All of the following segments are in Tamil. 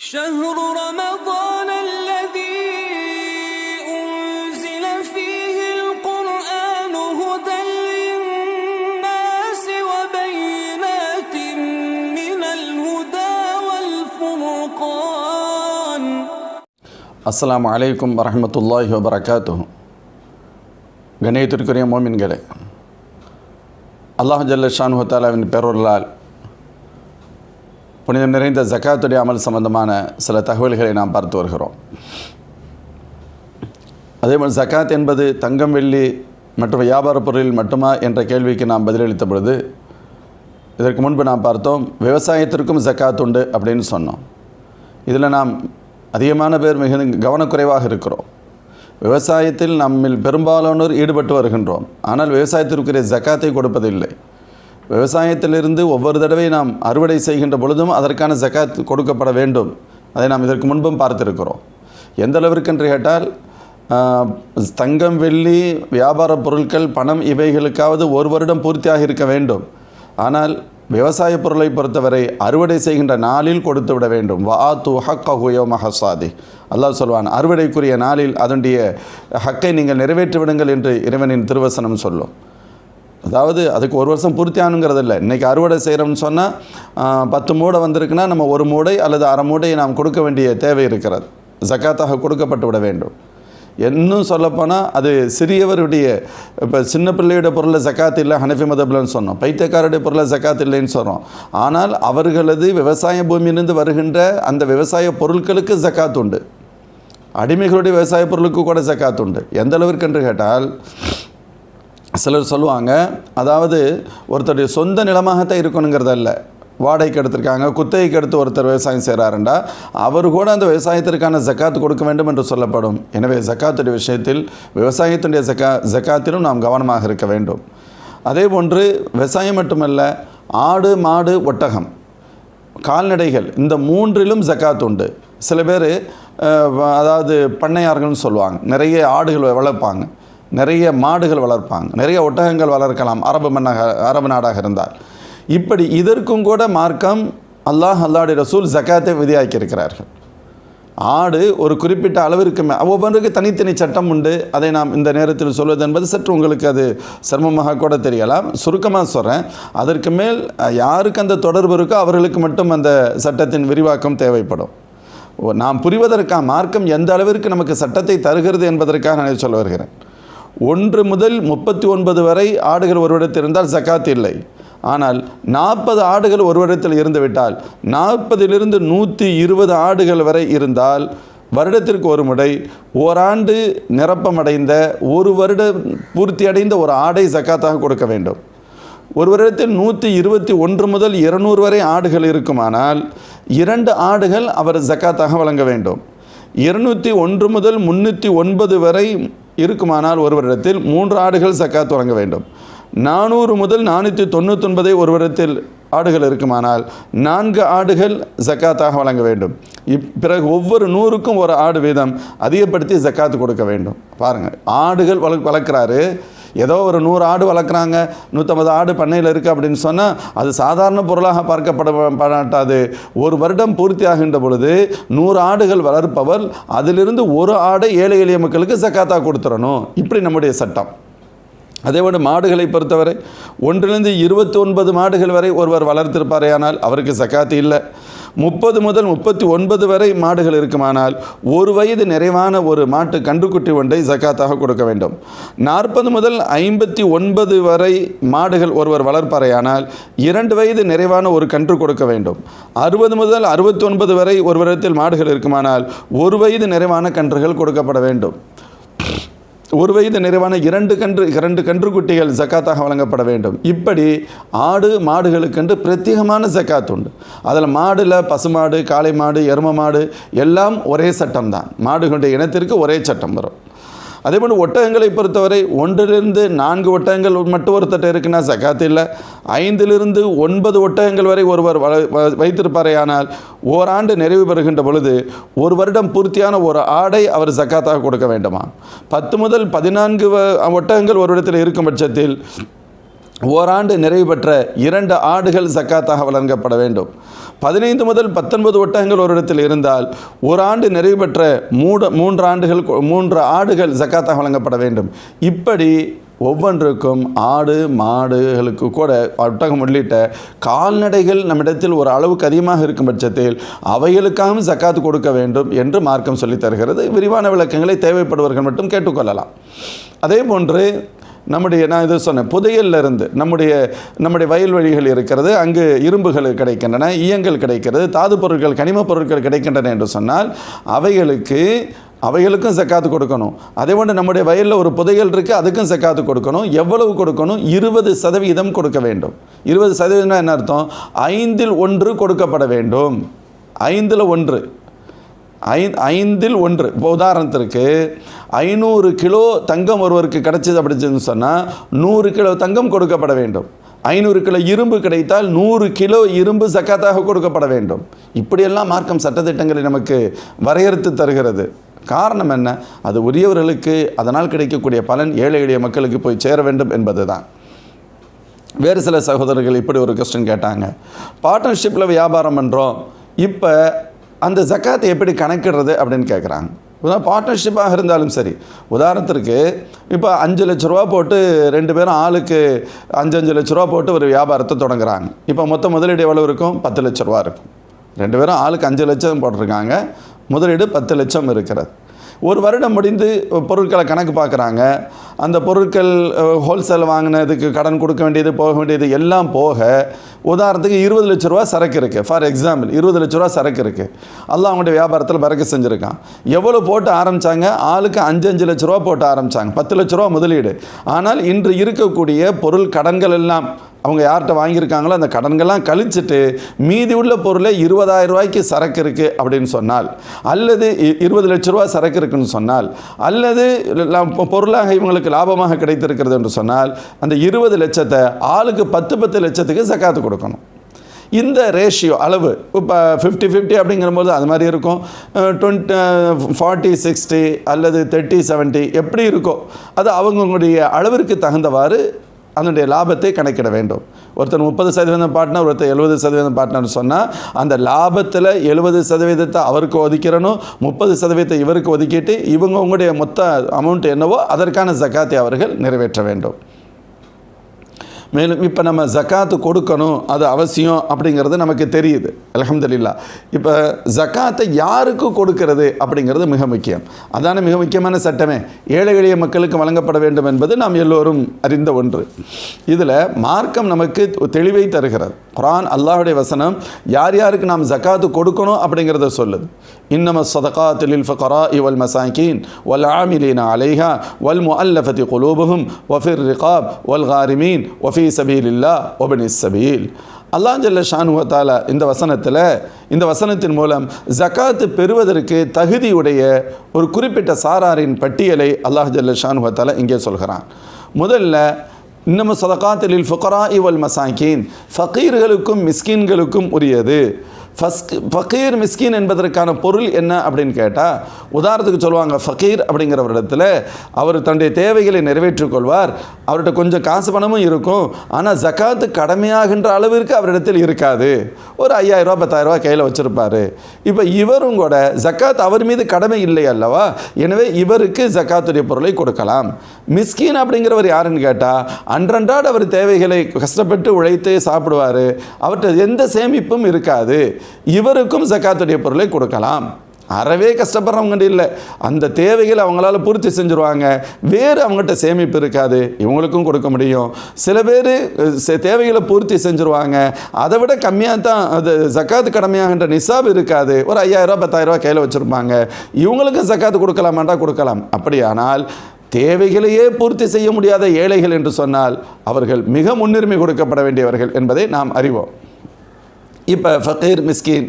شهر رمضان الذي أنزل فيه القرآن هدى للناس وبينات من الهدى والفرقان அஸ்ஸலாமு அலைக்கும் வரஹ்மத்துல்லாஹி வபரகாத்துஹு கணேயத்திற்குரிய மோமின்களே அல்லாஹ் ஜல்ல ஷானு தாலாவின் பெருளால் புனிதம் நிறைந்த ஜக்காத்துடைய அமல் சம்பந்தமான சில தகவல்களை நாம் பார்த்து வருகிறோம். அதேபோல் ஜக்காத் என்பது தங்கம் வெள்ளி மற்றும் வியாபார பொருளில் மட்டுமா என்ற கேள்விக்கு நாம் பதிலளித்த பொழுது இதற்கு முன்பு நாம் பார்த்தோம் விவசாயத்திற்கும் ஜக்காத் உண்டு அப்படின்னு சொன்னோம். இதில் நாம் அதிகமான பேர் மிக கவனக்குறைவாக இருக்கிறோம். விவசாயத்தில் நம்மில் பெரும்பாலானோர் ஈடுபட்டு வருகின்றோம். ஆனால் விவசாயத்திற்குரிய ஜக்காத்தை கொடுப்பதில்லை. விவசாயத்திலிருந்து ஒவ்வொரு தடவை நாம் அறுவடை செய்கின்ற பொழுதும் அதற்கான ஜக்காத் கொடுக்கப்பட வேண்டும். அதை நாம் இதற்கு முன்பும் பார்த்திருக்கிறோம். எந்த அளவிற்கு என்று கேட்டால் தங்கம் வெள்ளி வியாபார பொருட்கள் பணம் இவைகளுக்காவது ஒரு வருடம் பூர்த்தியாக இருக்க வேண்டும். ஆனால் விவசாய பொருளை பொறுத்தவரை அறுவடை செய்கின்ற நாளில் கொடுத்து விட வேண்டும். வா து ஹக்கஹுயோ மஹசாதி அல்லாஹ் சொல்வான் அறுவடைக்குரிய நாளில் அதனுடைய ஹக்கை நீங்கள் நிறைவேற்றி விடுங்கள் என்று இறைவனின் திருவசனம் சொல்லும். அதாவது அதுக்கு ஒரு வருஷம் பூர்த்தியானுங்கிறது இல்லை இன்றைக்கி அறுவடை செய்கிறோம்னு சொன்னால் பத்து மூடை வந்திருக்குன்னா நம்ம ஒரு மூடை அல்லது அரை மூடையை நாம் கொடுக்க வேண்டிய தேவை இருக்கிறது. ஜக்காத்தாக கொடுக்கப்பட்டு விட வேண்டும். இன்னும் சொல்லப்போனால் அது சிறியவருடைய இப்போ சின்ன பிள்ளையோட பொருளை ஜக்காத் இல்லை ஹனஃபி மதபில்னு சொன்னோம். பைத்தியக்காரருடைய பொருளை ஜக்காத் இல்லைன்னு சொல்கிறோம் ஆனால் அவர்களது விவசாய பூமியிலிருந்து வருகின்ற அந்த விவசாய பொருட்களுக்கு ஜக்காத் உண்டு. அடிமைகளுடைய விவசாய பொருளுக்கு கூட ஜக்காத் உண்டு. எந்த அளவிற்கு என்று கேட்டால் சிலர் சொல்லுவாங்க அதாவது ஒருத்தருடைய சொந்த நிலமாகத்தான் இருக்கணுங்கிறதல்ல வாடகைக்கு எடுத்திருக்காங்க குத்தகைக்கு எடுத்து ஒருத்தர் விவசாயம் செய்கிறாருண்டா அவர் கூட அந்த விவசாயத்திற்கான ஜக்காத் கொடுக்க வேண்டும் என்று சொல்லப்படும். எனவே ஜக்காத்துடைய விஷயத்தில் விவசாயத்துடைய ஜக்கா ஜக்காத்திலும் நாம் கவனமாக இருக்க வேண்டும். அதே போன்று விவசாயம் மட்டுமல்ல ஆடு மாடு ஒட்டகம் கால்நடைகள் இந்த மூன்றிலும் ஜக்காத் உண்டு. சில பேர் அதாவது பண்ணையார்கள்னு சொல்லுவாங்க நிறைய ஆடுகள் வளர்ப்பாங்க. நிறைய மாடுகள் வளர்ப்பாங்க. நிறைய ஒட்டகங்கள் வளர்க்கலாம். அரபு மன்னக அரபு நாடாக இருந்தால். இப்படி இதற்கும் கூட மார்க்கம் அல்லாஹ் அல்லாடி ரசூல் ஜக்காத்தை விதியாக்கியிருக்கிறார்கள். ஆடு ஒரு குறிப்பிட்ட அளவிற்கு மே ஒவ்வொன்றுக்கு தனித்தனி சட்டம் உண்டு. அதை நாம் இந்த நேரத்தில் சொல்வது என்பது சற்று உங்களுக்கு அது சிரமமாக கூட தெரியலாம். சுருக்கமாக சொல்கிறேன் அதற்கு மேல் யாருக்கு அந்த தொடர்பு இருக்கோ அவர்களுக்கு மட்டும் அந்த சட்டத்தின் விரிவாக்கம் தேவைப்படும். நாம் புரிவதற்காக மார்க்கம் எந்த அளவிற்கு நமக்கு சட்டத்தை தருகிறது என்பதற்காக நான் சொல்ல வருகிறேன். ஒன்று முதல் முப்பத்தி ஒன்பது வரை ஆடுகள் ஒரு இருந்தால் ஜக்காத் இல்லை. ஆனால் நாற்பது ஆடுகள் ஒரு இருந்துவிட்டால் நாற்பதிலிருந்து நூற்றி இருபது ஆடுகள் வரை இருந்தால் வருடத்திற்கு ஒரு முறை ஓராண்டு நிரப்பமடைந்த ஒரு வருடம் பூர்த்தி அடைந்த ஒரு ஆடை ஜக்காத்தாக கொடுக்க வேண்டும். ஒரு வருடத்தில் நூற்றி இருபத்தி ஒன்று முதல் இருநூறு வரை ஆடுகள் இருக்குமானால் இரண்டு ஆடுகள் அவர் ஜக்காத்தாக வழங்க வேண்டும். இருநூற்றி ஒன்று முதல் முன்னூற்றி ஒன்பது வரை இருக்குமானால் ஒரு வருடத்தில் மூன்று ஆடுகள் சக்காத் வழங்க வேண்டும். நானூறு முதல் நானூற்றி தொண்ணூத்தொன்பதை ஒரு வருடத்தில் ஆடுகள் இருக்குமானால் நான்கு ஆடுகள் ஜக்காத்தாக வழங்க வேண்டும். இப் பிறகு ஒவ்வொரு நூறுக்கும் ஒரு ஆடு வீதம் அதிகப்படுத்தி ஜக்காத்து கொடுக்க வேண்டும். பாருங்கள் ஆடுகள் வள வளர்க்குறாரு. ஏதோ ஒரு நூறு ஆடு வளர்க்குறாங்க நூற்றம்பது ஆடு பண்ணையில் இருக்குது அப்படின்னு சொன்னால் அது சாதாரண பொருளாக பார்க்கப்படப்படாட்டாது ஒரு வருடம் பூர்த்தியாகின்ற பொழுது நூறு ஆடுகள் வளர்ப்பவர் அதிலிருந்து ஒரு ஆடை ஏழை எளிய மக்களுக்கு சக்காத்தா கொடுத்துடணும். இப்படி நம்முடைய சட்டம். அதேபோல் மாடுகளை பொறுத்தவரை ஒன்றிலிருந்து இருபத்தி ஒன்பது மாடுகள் வரை ஒருவர் வளர்த்திருப்பாரேயானால் அவருக்கு சக்காத்து இல்லை. முப்பது முதல் முப்பத்தி ஒன்பது வரை மாடுகள் இருக்குமானால் ஒரு வயது நிறைவான ஒரு மாட்டு கன்றுக்குட்டி ஒன்றை ஜக்காத்தாக கொடுக்க வேண்டும். நாற்பது முதல் ஐம்பத்தி ஒன்பது வரை மாடுகள் ஒருவர் வளர்ப்பாரையானால் இரண்டு வயது நிறைவான ஒரு கன்று கொடுக்க வேண்டும். அறுபது முதல் அறுபத்தி ஒன்பது வரை ஒரு வருடத்தில் மாடுகள் இருக்குமானால் ஒரு வயது நிறைவான கன்றுகள் கொடுக்கப்பட வேண்டும். ஒரு வயது நிறைவான இரண்டு கன்று இரண்டு கன்றுக்குட்டிகள் ஜக்காத்தாக வழங்கப்பட வேண்டும். இப்படி ஆடு மாடுகளுக்கென்று பிரத்யேகமான ஜக்காத் உண்டு. அதில் மாடில் பசுமாடு காளை மாடு எரும மாடு எல்லாம் ஒரே சட்டம் தான். மாடுகளுடைய இனத்திற்கு ஒரே சட்டம் வரும். அதேபோல் ஒட்டகங்களை பொறுத்தவரை ஒன்றிலிருந்து நான்கு ஒட்டகங்கள் மட்டும் ஒருத்தட்ட இருக்குன்னா சக்காத்து இல்லை. ஐந்திலிருந்து ஒன்பது ஒட்டகங்கள் வரை ஒருவர் வள வ- ஓராண்டு நிறைவு பெறுகின்ற பொழுது ஒரு வருடம் பூர்த்தியான ஒரு ஆடை அவர் சக்காத்தாக கொடுக்க வேண்டுமா பத்து முதல் பதினான்கு வ- ஒட்டகங்கள் ஒரு இடத்தில் இருக்கும் பட்சத்தில் ஓராண்டு நிறைவு பெற்ற இரண்டு ஆடுகள் ஜக்காத்தாக வழங்கப்பட வேண்டும். பதினைந்து முதல் பத்தொன்பது ஒட்டகங்கள் ஒரு இடத்தில் இருந்தால் ஒரு ஆண்டு நிறைவு பெற்ற மூட மூன்று ஆண்டுகள் மூன்று ஆடுகள் ஜக்காத்தாக வழங்கப்பட வேண்டும். இப்படி ஒவ்வொன்றுக்கும் ஆடு மாடுகளுக்கு கூட ஒட்டகம் உள்ளிட்ட கால்நடைகள் நம்மிடத்தில் ஒரு அளவுக்கு அதிகமாக இருக்கும் பட்சத்தில் அவைகளுக்காகவும் ஜக்காத்து கொடுக்க வேண்டும் என்று மார்க்கம் சொல்லித் தருகிறது. விரிவான விளக்கங்களை தேவைப்படுவர்கள் மட்டும் கேட்டுக்கொள்ளலாம். அதே போன்று நம்முடைய நான் இது சொன்னேன் புதையல்ல இருந்து நம்முடைய நம்முடைய வயல்வெளிகள் இருக்கிறது அங்கு இரும்புகள் கிடைக்கின்றன ஈயங்கள் கிடைக்கிறது தாது பொருட்கள் கனிமப் பொருட்கள் கிடைக்கின்றன என்று சொன்னால் அவைகளுக்கு அவைகளுக்கும் சக்காத்து கொடுக்கணும். அதே போன்று நம்முடைய வயலில் ஒரு புதையல் இருக்குது அதுக்கும் சக்காத்து கொடுக்கணும். எவ்வளவு கொடுக்கணும்? இருபது சதவீதம் கொடுக்க வேண்டும். இருபது சதவீதம்னா என்ன அர்த்தம்? ஐந்தில் ஒன்று கொடுக்கப்பட வேண்டும். ஐந்தில் ஒன்று. ஐ ஐந்தில் ஒன்று. இப்போ உதாரணத்திற்கு ஐநூறு கிலோ தங்கம் ஒருவருக்கு கிடைச்சது அப்படின்னு சொன்னால் நூறு கிலோ தங்கம் கொடுக்கப்பட வேண்டும். ஐநூறு கிலோ இரும்பு கிடைத்தால் நூறு கிலோ இரும்பு சக்காத்தாக கொடுக்கப்பட வேண்டும். இப்படியெல்லாம் மார்க்கம் சட்டத்திட்டங்களை நமக்கு வரையறுத்து தருகிறது. காரணம் என்ன? அது உரியவர்களுக்கு அதனால் கிடைக்கக்கூடிய பலன் ஏழை எளிய மக்களுக்கு போய் சேர வேண்டும் என்பது தான் வேறு சில சகோதரர்கள் இப்படி ஒரு கொஸ்டின் கேட்டாங்க. பார்ட்னர்ஷிப்பில் வியாபாரம் பண்ணுறோம் இப்போ அந்த ஜக்காத்தை எப்படி கணக்கிடுறது அப்படின்னு கேட்குறாங்க உதாரணம் பார்ட்னர்ஷிப்பாக இருந்தாலும் சரி. உதாரணத்திற்கு இப்போ அஞ்சு லட்ச ரூபா போட்டு ரெண்டு பேரும் ஆளுக்கு அஞ்சு அஞ்சு லட்ச ரூபா போட்டு ஒரு வியாபாரத்தை தொடங்குறாங்க. இப்போ மொத்த முதலீடு எவ்வளோ இருக்கும்? பத்து லட்ச ரூபா இருக்கும். ரெண்டு பேரும் ஆளுக்கு அஞ்சு லட்சம் போட்டிருக்காங்க. முதலீடு பத்து லட்சம் இருக்கிறது. ஒரு வருடம் முடிந்து பொருட்களை கணக்கு பார்க்குறாங்க. அந்த பொருட்கள் ஹோல்சேல் வாங்கினதுக்கு கடன் கொடுக்க வேண்டியது போக வேண்டியது எல்லாம் போக உதாரணத்துக்கு இருபது லட்ச ரூபா சரக்கு இருக்குது ஃபார் எக்ஸாம்பிள் இருபது லட்ச ரூபா சரக்கு இருக்குது அதெல்லாம் அவங்களுடைய வியாபாரத்தில் பறக்க செஞ்சுருக்கான். எவ்வளோ போட்டு ஆரம்பித்தாங்க ஆளுக்கு அஞ்சு அஞ்சு லட்ச ரூபா போட்டு ஆரம்பித்தாங்க பத்து லட்ச ரூபா முதலீடு. ஆனால் இன்று இருக்கக்கூடிய பொருள் கடன்கள் எல்லாம் அவங்க யார்கிட்ட வாங்கியிருக்காங்களோ அந்த கடன்கள்லாம் கழிச்சிட்டு மீதி உள்ள பொருளை இருபதாயிரம் ரூபாய்க்கு சரக்கு இருக்குது அப்படின்னு சொன்னால் அல்லது இருபது லட்ச ரூபா சரக்கு இருக்குன்னு சொன்னால் அல்லது பொருளாக இவங்களுக்கு லாபமாக கிடைத்திருக்கிறது என்று சொன்னால் அந்த இருபது லட்சத்தை ஆளுக்கு பத்து பத்து லட்சத்துக்கு சக்காத்து கொடுக்கணும். இந்த ரேஷியோ அளவு இப்போ ஃபிஃப்டி ஃபிஃப்டி அப்படிங்கிறபோது அது மாதிரி இருக்கும். டுவெண்ட்டி ஃபார்ட்டி சிக்ஸ்டி அல்லது தேர்ட்டி செவன்ட்டி எப்படி இருக்கோ அது அவங்களுடைய அளவிற்கு தகுந்தவாறு அதனுடைய லாபத்தை கணக்கிட வேண்டும். ஒருத்தர் முப்பது சதவீதம் பாட்டினா ஒருத்தர் எழுபது சதவீதம் பாட்டினான்னு சொன்னால் அந்த லாபத்தில் எழுபது சதவீதத்தை அவருக்கு ஒதுக்கிறனும் முப்பது சதவீதத்தை இவருக்கு ஒதுக்கிட்டு இவங்க உங்களுடைய மொத்த அமௌண்ட் என்னவோ அதற்கான ஜக்காத்தை அவர்கள் நிறைவேற்ற வேண்டும். மேலும் இப்போ நம்ம ஜக்காத்து கொடுக்கணும் அது அவசியம் அப்படிங்கிறது நமக்கு தெரியுது. அல்ஹம்துலில்லாஹ் இப்போ ஜக்காத்தை யாருக்கு கொடுக்கிறது அப்படிங்கிறது மிக முக்கியம். அதான மிக முக்கியமான சட்டமே. ஏழை எளிய மக்களுக்கு வழங்கப்பட வேண்டும் என்பது நாம் எல்லோரும் அறிந்த ஒன்று. இதில் மார்க்கம் நமக்கு தெளிவை தருகிறது. குரான் அல்லாஹ்வுடைய வசனம் யார் யாருக்கு நாம் ஜக்காத்து கொடுக்கணும் அப்படிங்கிறத சொல்லுது. இன்னம சதகா லில் ஃபகரா இவல் மசாக்கீன் வல் ஆமிலீனா அலைஹா வல் முஅல்லஃபதி குலூபுஹும் வஃபிர் ரிகாப் வல் காரிமீன் வஃபி சபீலில்லா ஒபனி சபீல். அல்லாஹ் ஜல்ல இந்த வசனத்தில் இந்த வசனத்தின் மூலம் ஜக்காத்து பெறுவதற்கு தகுதியுடைய ஒரு குறிப்பிட்ட சாராரின் பட்டியலை அல்லாஹ் ஜல்ல ஷானுவ இங்கே சொல்கிறான். முதல்ல இன்னமும் சதகாத்தலில் ஃபுகரா இவல் மசாக்கீன் ஃபக்கீர்களுக்கும் மிஸ்கீன்களுக்கும் உரியது ஃபஸ்க் ஃபக்கீர் மிஸ்கீன் என்பதற்கான பொருள் என்ன அப்படின்னு கேட்டால் உதாரணத்துக்கு சொல்லுவாங்க ஃபக்கீர் அப்படிங்கிற ஒரு இடத்துல அவர் தன்னுடைய தேவைகளை நிறைவேற்றிக் கொள்வார். அவர்கிட்ட கொஞ்சம் காசு பணமும் இருக்கும். ஆனால் ஜக்காத்து கடமையாகின்ற அளவிற்கு அவரிடத்தில் இருக்காது. ஒரு ஐயாயிரரூபா பத்தாயிரரூபா கையில் வச்சுருப்பார். இப்போ இவரும் கூட ஜக்காத் அவர் மீது கடமை இல்லை அல்லவா? எனவே இவருக்கு ஜக்காத்துடைய பொருளை கொடுக்கலாம். மிஸ்கீன் அப்படிங்கிறவர் யாருன்னு கேட்டால் அன்றன்றாடு அவர் தேவைகளை கஷ்டப்பட்டு உழைத்து சாப்பிடுவார். அவர்கிட்ட எந்த சேமிப்பும் இருக்காது. இவருக்கும் ஜக்காத்துடைய பொருளை கொடுக்கலாம். அறவே கஷ்டப்படுறவங்க இல்லை. அந்த தேவைகளை அவங்களால பூர்த்தி செஞ்சுருவாங்க. வேறு அவங்ககிட்ட சேமிப்பு இருக்காது. இவங்களுக்கும் கொடுக்க முடியும். சில பேர் தேவைகளை பூர்த்தி செஞ்சுருவாங்க. அதை விட கம்மியாக தான் அது ஜக்காத்து கடமையாகின்ற நிசாப் இருக்காது. ஒரு ஐயாயிரரூபா பத்தாயிரரூபா கையில் வச்சுருப்பாங்க. இவங்களுக்கும் ஜக்காத்து கொடுக்கலாமாண்டா? கொடுக்கலாம். அப்படியானால் தேவைகளையே பூர்த்தி செய்ய முடியாத ஏழைகள் என்று சொன்னால் அவர்கள் மிக முன்னுரிமை கொடுக்கப்பட வேண்டியவர்கள் என்பதை நாம் அறிவோம். இப்போ ஃபக்கீர் மிஸ்கின்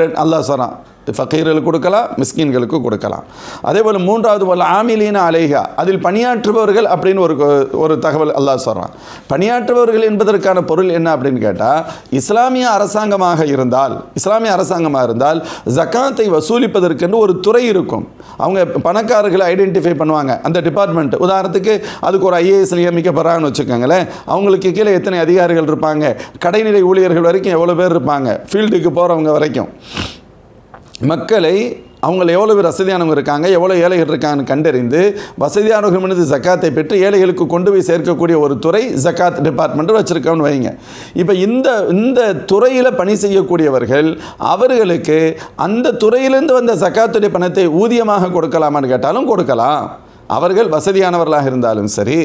ரெண்டு அல்லா சொன்னான். ஃபக்கீர்களுக்கு கொடுக்கலாம் மிஸ்கின்களுக்கு கொடுக்கலாம். அதே போல் மூன்றாவது போல் ஆமிலீன அலேஹா. அதில் பணியாற்றுபவர்கள் அப்படின்னு ஒரு ஒரு தகவல் அல்லா சொல்கிறான் பணியாற்றுபவர்கள் என்பதற்கான பொருள் என்ன அப்படின்னு கேட்டால் இஸ்லாமிய அரசாங்கமாக இருந்தால் இஸ்லாமிய அரசாங்கமாக இருந்தால் ஜக்காத்தை வசூலிப்பதற்கென்று ஒரு துறை இருக்கும். அவங்க பணக்காரர்களை ஐடென்டிஃபை பண்ணுவாங்க. அந்த டிபார்ட்மெண்ட் உதாரணத்துக்கு அதுக்கு ஒரு ஐஏஎஸ் நியமிக்கப்படுறாங்கன்னு வச்சுக்கோங்களேன். அவங்களுக்கு கீழே எத்தனை அதிகாரிகள் இருப்பாங்க? கடைநிலை ஊழியர்கள் வரைக்கும் எவ்வளோ பேர் இருப்பாங்க? ஃபீல்டுக்கு போகிறவங்க வரைக்கும். மக்களை அவங்கள எவ்வளோ பேர் வசதியானவங்க இருக்காங்க எவ்வளோ ஏழைகள் இருக்காங்கன்னு கண்டறிந்து வசதியானவர்கள் மீது ஜக்காத்தை பெற்று ஏழைகளுக்கு கொண்டு போய் சேர்க்கக்கூடிய ஒரு துறை ஜக்காத் டிபார்ட்மெண்ட் வச்சுருக்கோம்னு வைங்க. இப்போ இந்த இந்த துறையில் பணி செய்யக்கூடியவர்கள் அவர்களுக்கு அந்த துறையிலேருந்து வந்த ஜக்காத்துடைய பணத்தை ஊதியமாக கொடுக்கலாமான்னு கேட்டாலும் கொடுக்கலாம். அவர்கள் வசதியானவர்களாக இருந்தாலும் சரி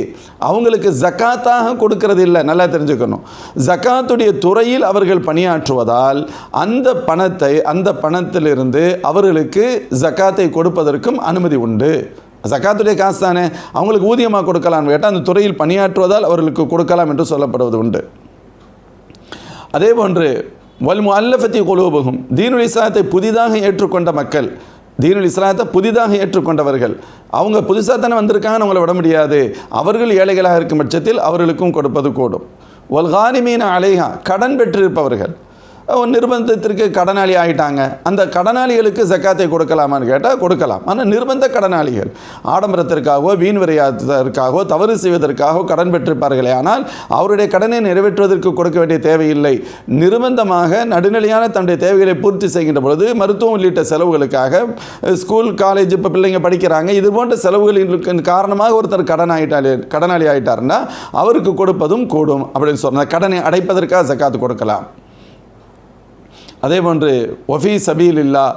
அவங்களுக்கு ஜக்காத்தாக கொடுக்கறது இல்லை நல்லா தெரிஞ்சுக்கணும். ஜக்காத்துடைய துறையில் அவர்கள் பணியாற்றுவதால் அந்த பணத்தை அந்த பணத்திலிருந்து அவர்களுக்கு ஜக்காத்தை கொடுப்பதற்கும் அனுமதி உண்டு. ஜக்காத்துடைய காசு தானே? அவங்களுக்கு ஊதியமாக கொடுக்கலாம்னு கேட்டால் அந்த துறையில் பணியாற்றுவதால் அவர்களுக்கு கொடுக்கலாம் என்று சொல்லப்படுவது உண்டு. அதே போன்று வல் அல்லஃபத்தி குலூபகும் தீனுல் இஸ்லாத்தை புதிதாக ஏற்றுக்கொண்ட மக்கள் தீனுல் இஸ்லாத்தை புதிதாக ஏற்றுக்கொண்டவர்கள். அவங்க புதுசாக தானே வந்திருக்காங்கன்னு அவங்கள விட முடியாது. அவர்கள் ஏழைகளாக இருக்கும் பட்சத்தில் அவர்களுக்கும் கொடுப்பது கூடும். ஒல்காரிமீன அலைகா கடன் பெற்றிருப்பவர்கள். நிர்பந்தத்திற்கு கடனாளி ஆகிட்டாங்க அந்த கடனாளிகளுக்கு ஜக்காத்தை கொடுக்கலாமான்னு கேட்டால் கொடுக்கலாம். ஆனால் நிர்பந்த கடனாளிகள் ஆடம்பரத்திற்காகவோ வீண் விரையாதற்காகவோ தவறு செய்வதற்காகவோ கடன் பெற்றிருப்பார்களே. ஆனால் அவருடைய கடனை நிறைவேற்றுவதற்கு கொடுக்க வேண்டிய தேவையில்லை. நிர்பந்தமாக நடுநிலையான தன்னுடைய தேவைகளை பூர்த்தி செய்கின்ற பொழுது மருத்துவம் உள்ளிட்ட செலவுகளுக்காக ஸ்கூல் காலேஜ் இப்போ பிள்ளைங்க படிக்கிறாங்க. இது போன்ற செலவுகளின் காரணமாக ஒருத்தர் கடன் ஆகிட்டாலே கடனாளி ஆகிட்டாருன்னா அவருக்கு கொடுப்பதும் கூடும் அப்படின்னு சொன்னால் கடனை அடைப்பதற்காக ஜக்காத்து கொடுக்கலாம். அதே போன்று ஒஃபி சபீல் இல்லா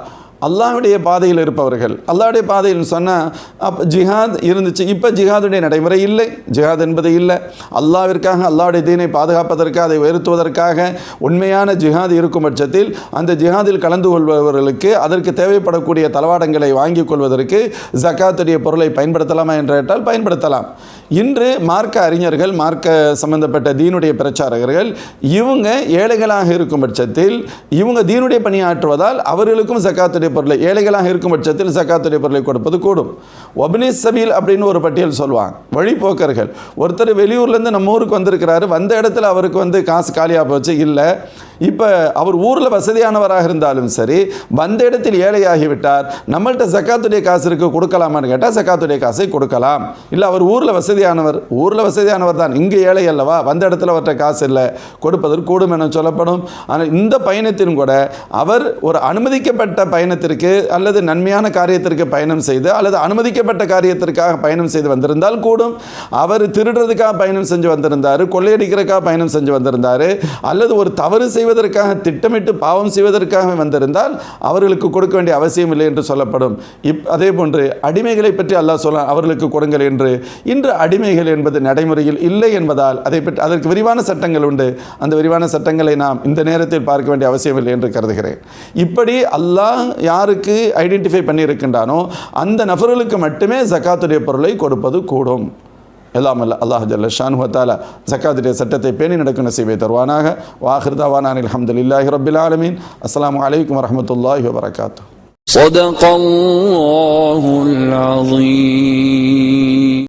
அல்லாஹ்வுடைய பாதையில் இருப்பவர்கள். அல்லாஹுடைய பாதையில் சொன்னால் அப்போ ஜிஹாத் இருந்துச்சு. இப்போ ஜிஹாதுடைய நடைமுறை இல்லை. ஜிஹாத் என்பது இல்லை. அல்லாவிற்காக அல்லாவுடைய தீனை பாதுகாப்பதற்காக அதை உயர்த்துவதற்காக உண்மையான ஜிஹாத் இருக்கும் பட்சத்தில் அந்த ஜிஹாதில் கலந்து கொள்பவர்களுக்கு அதற்கு தேவைப்படக்கூடிய தளவாடங்களை வாங்கிக் கொள்வதற்கு ஜக்காத்துடைய பொருளை பயன்படுத்தலாமா? என்று கேட்டால் பயன்படுத்தலாம். இன்று மார்க்க அறிஞர்கள் மார்க்க சம்பந்தப்பட்ட தீனுடைய பிரச்சாரகர்கள் இவங்க ஏழைகளாக இருக்கும் பட்சத்தில் இவங்க தீனுடைய பணியாற்றுவதால் அவர்களுக்கும் சக்காத்துடைய பொருளை ஏழைகளாக இருக்கும் பட்சத்தில் சக்காத்துடைய பொருளை கொடுப்பது கூடும். ஒபினிஸ் சபீல் அப்படின்னு ஒரு பட்டியல் சொல்லுவாங்க. வழிபோக்கர்கள் ஒருத்தர் வெளியூர்லேருந்து நம்ம ஊருக்கு வந்திருக்கிறாரு வந்த இடத்துல அவருக்கு வந்து காசு காலியாக போச்சு இல்லை. இப்போ அவர் ஊரில் வசதியானவராக இருந்தாலும் சரி வந்த இடத்தில் ஏழையாகிவிட்டார் நம்மள்கிட்ட சக்காத்துடைய காசு இருக்கு கொடுக்கலாமான்னு கேட்டால் சக்காத்துடைய காசை கொடுக்கலாம். இல்லை அவர் ஊரில் வசதியானவர் ஊரில் வசதியானவர் தான் இங்கே ஏழை அல்லவா வந்த இடத்துல அவர்கிட்ட காசு இல்லை கொடுப்பதற்கு கூடும் என சொல்லப்படும். ஆனால் இந்த பயணத்திலும் கூட அவர் ஒரு அனுமதிக்கப்பட்ட பயணத்திற்கு அல்லது நன்மையான காரியத்திற்கு பயணம் செய்து அல்லது அனுமதிக்கப்பட்ட காரியத்திற்காக பயணம் செய்து வந்திருந்தால் கூடும். அவர் திருடுறதுக்காக பயணம் செஞ்சு வந்திருந்தார் கொள்ளையடிக்கிறதுக்காக பயணம் செஞ்சு வந்திருந்தார் அல்லது ஒரு தவறு செய்வதற்காக திட்டமிட்டு பாவம் செய்வதற்காக வந்திருந்தால் அவர்களுக்கு கொடுக்க வேண்டிய அவசியம் இல்லை என்று சொல்லப்படும். இப் அதே போன்று அடிமைகளை பற்றி அல்லாஹ் சொல்ல அவர்களுக்கு கொடுங்கள் என்று. இன்று அடிமைகள் என்பது நடைமுறையில் இல்லை என்பதால் அதை பற்றி அதற்கு விரிவான சட்டங்கள் உண்டு. அந்த விரிவான சட்டங்களை நாம் இந்த நேரத்தில் பார்க்க வேண்டிய அவசியம் இல்லை என்று கருதுகிறேன். இப்படி அல்லாஹ் யாருக்கு ஐடென்டிஃபை பண்ணியிருக்கின்றானோ அந்த நபர்களுக்கு மட்டுமே ஜக்காத்துடைய பொருளை கொடுப்பது கூடும் எல்லாம் அல்ல அல்லாஹ் ஜல்ல ஷானு தாலா ஜக்காத்துடைய சட்டத்தை பேணி நடக்கும் நசீவை தருவானாக வாஹிர்தாவானான் அலமதுல்லாஹி ரபில் ஆலமீன் அஸ்ஸலாமு அலைக்கும் வரஹமத்துல்லாஹி வபரகாத்து صدق الله العظيم